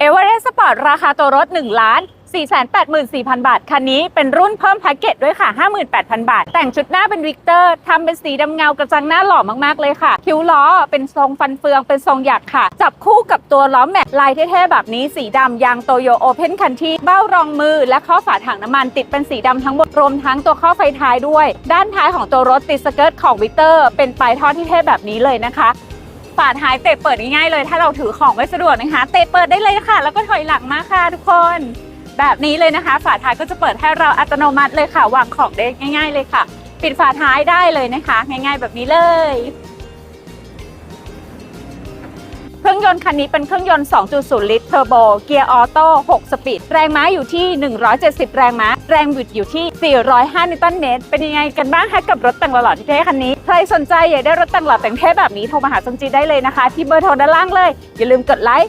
เอเวอเรสต์สปอร์ตราคาตัวรถ1ล้าน484,000 บาท คันนี้เป็นรุ่นเพิ่มแพ็กเกจด้วยค่ะ 58,000 บาท แต่งชุดหน้าเป็นวิกเตอร์ทำเป็นสีดำเงากระจังหน้าหล่อมากๆเลยค่ะ คิ้วล้อเป็นทรงฟันเฟือง เป็นทรงหยักค่ะ จับคู่กับตัวล้อแม็กลายเท่ๆแบบนี้ สีดำยางโตโยโอเพนคันที่เบ้ารองมือ และข้อฝาถังน้ำมันติดเป็นสีดำทั้งหมดรวมทั้งตัวข้อไฟท้ายด้วย ด้านท้ายของตัวรถติดสเกิร์ตของวิกเตอร์ เป็นปลายท่อที่เท่แบบนี้เลยนะคะ ฝาท้ายเตะเปิดง่ายๆเลย ถ้าเราถือของไว้สะดวกนะคะ เตะเปิดได้เลยค่ะ แล้วก็ถอยหลังมาค่ะทุกคน แบบนี้เลยนะคะ ฝาท้ายก็จะเปิดให้เราอัตโนมัติเลยค่ะวางของได้ง่าย ๆ เลยค่ะ ปิดฝาท้ายได้เลยนะคะ ง่าย ๆ แบบนี้เลย ยนต์คันนี้เป็นเครื่องยนต์ 2.0 ลิตรเทอร์โบ เกียร์ออโต้ 6 สปีด แรงม้าอยู่ที่ 170 แรงม้า แรงบิดอยู่ที่ 405 นิวตันเมตร เป็นยังไงกันบ้างคะกับรถแต่งหล่อที่เท่คันนี้ ใครสนใจอยากได้รถแต่งหล่อแต่งเท่แบบนี้โทรมาหาสมจีได้เลยนะคะ ที่เบอร์โทรด้านล่างเลย อย่าลืมกดไลค์